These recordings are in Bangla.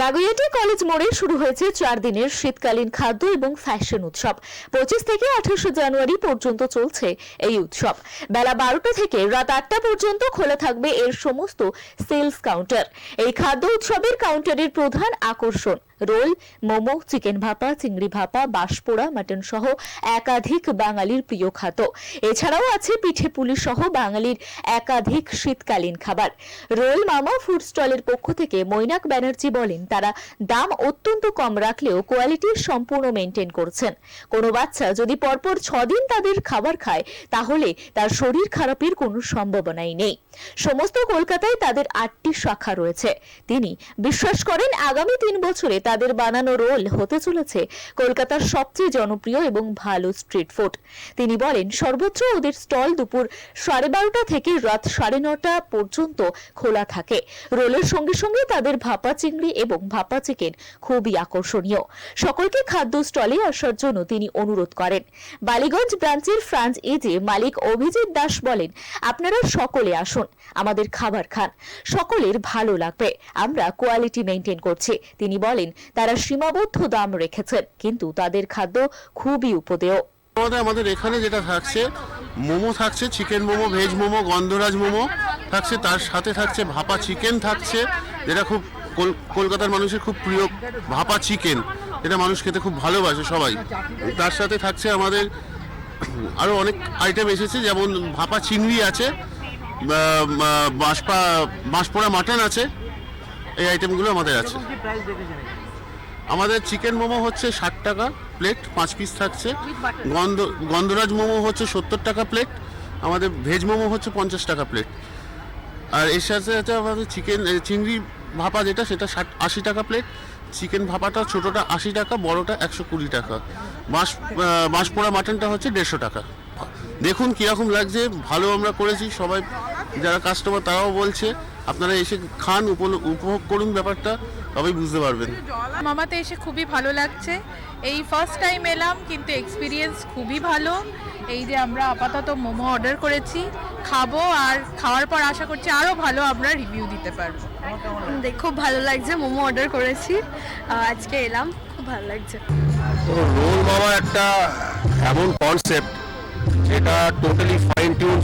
বাগুইয়াটি কলেজ মোড়ে শুরু হয়েছে চার দিনের শীতকালীন খাদ্য এবং ফ্যাশন উৎসব। পঁচিশ থেকে আঠাশে জানুয়ারি পর্যন্ত চলছে এই উৎসব। বেলা বারোটা থেকে রাত আটটা পর্যন্ত খোলা থাকবে এর সমস্ত সেলস কাউন্টার। এই খাদ্য উৎসবের কাউন্টারের প্রধান আকর্ষণ রোল, মোমো, চিকেন ভাপা, চিংড়ি ভাপা, বাঁশপোড়া মাটন সহ একাধিক বাঙালির প্রিয় খাদ্য। এছাড়াও আছে পিঠে পুলি সহ বাঙালির একাধিক শীতকালীন খাবার। রোল মামা ফুড স্টলের পক্ষ থেকে মৈনাক ব্যানার্জি বলেন, তারা দাম অত্যন্ত কম রাখলেও কোয়ালিটি সম্পূর্ণ মেনটেন করছেন। কোনো বাচ্চা যদি পরপর ছদিন তাদের খাবার খায়, তাহলে তার শরীর খারাপের কোনো সম্ভাবনাই নেই। সমস্ত কলকাতায় তাদের আটটি শাখা রয়েছে। তিনি বিশ্বাস করেন, আগামী তিন বছরে তাদের বানানো রোল হতে চলেছে কলকাতার সবচেয়ে জনপ্রিয় এবং ভালো স্ট্রিট ফুড। তিনি বলেন সর্বোচ্চ ওদের স্টল দুপুর সাড়ে বারোটা থেকে রাত সাড়ে নটা পর্যন্ত খোলা থাকে। রোলের সঙ্গে সঙ্গে তাদের ভাপা চিংড়ি এবং ভাপা চিকেন খুবই আকর্ষণীয়। সকলকে খাদ্য স্টলে আসার জন্য তিনি অনুরোধ করেন। বালিগঞ্জ ব্রাঞ্চের ফ্রান্স এজে মালিক অভিজিৎ দাস বলেন, আপনারা সকলে আসুন, আমাদের খাবার খান। সকলের ভালো লাগবে। আমরা কোয়ালিটি মেনটেন করছি। তিনি বলেন তারা সীমাবদ্ধ দাম রেখেছেন কিন্তু তাদের খাদ্য খুবই উপদেয়। আমাদের এখানে যেটা থাকছে, মোমো থাকছে, চিকেন মোমো, ভেজ মোমো, গন্ধরাজ মোমো থাকছে, তার সাথে থাকছে ভাপা চিকেন থাকছে, যেটা খুব কল- কলকাতার মানুষের খুব প্রিয় ভাপা চিকেন এটা মানুষ খেতে খুব ভালোবাসে সবাই। তার সাথে থাকছে আমাদের আরও অনেক আইটেম এসেছে, যেমন ভাপা চিংড়ি আছে বাঁশপা, বাঁশপোড়া মাটন আছে, এই আইটেমগুলো আমাদের আছে। আমাদের চিকেন মোমো হচ্ছে ষাট টাকা প্লেট পাঁচ পিস থাকছে। গন্ধ গন্ধরাজ মোমো হচ্ছে সত্তর টাকা প্লেট আমাদের ভেজ মোমো হচ্ছে পঞ্চাশ টাকা প্লেট। আর এর সাথে সাথে আমাদের চিকেন চিংড়ি ভাপা যেটা সেটা ষাট আশি টাকা প্লেট। চিকেন ভাপাটা ছোটোটা আশি টাকা বড়টা একশো কুড়ি টাকা। বাঁশ আহ, বাঁশপোড়া মাটনটা হচ্ছে দেড়শো টাকা। দেখুন কীরকম লাগছে ভালো আমরা করেছি সবাই যারা কাস্টমার তারাও বলছে আপনারা এসে খান উপভোগ করুন ব্যাপারটা তবেই বুঝতে পারবেন। মামাতে এসে খুবই ভালো লাগছে। এই ফার্স্ট টাইম এলাম কিন্তু এক্সপিরিয়েন্স খুবই ভালো। এই যে আমরা আপাতত মোমো অর্ডার করেছি। খাব আর খাওয়ার পর আশা করছি আরও ভালো আমরা রিভিউ দিতে পারব। দেখ খুব ভালো লাগছে মোমো অর্ডার করেছি। আজকে এলাম খুব ভালো লাগছে। তো রোল মামা একটা এমন কনসেপ্ট যেটা totally fine tune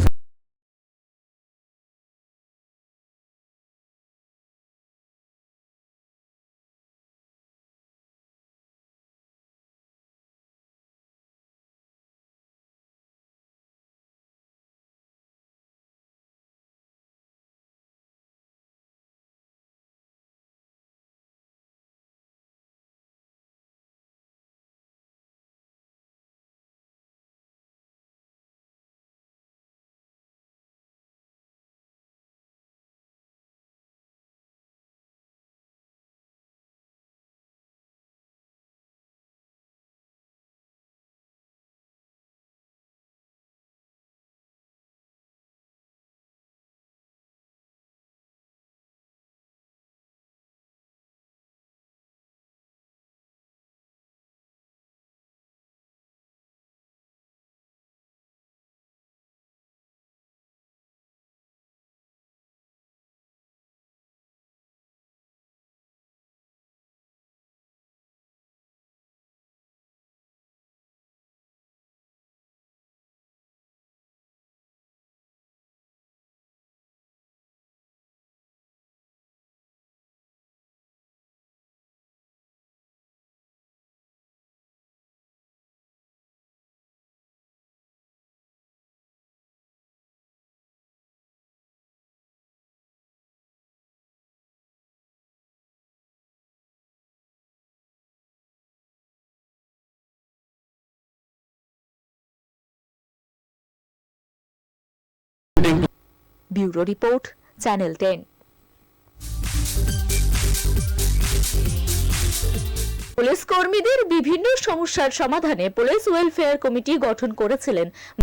bureau report channel ten. Police কর্মীদের বিভিন্ন সমস্যার সমাধানে পুলিশ ওয়েলফেয়ার কমিটি গঠন করেছিলেন।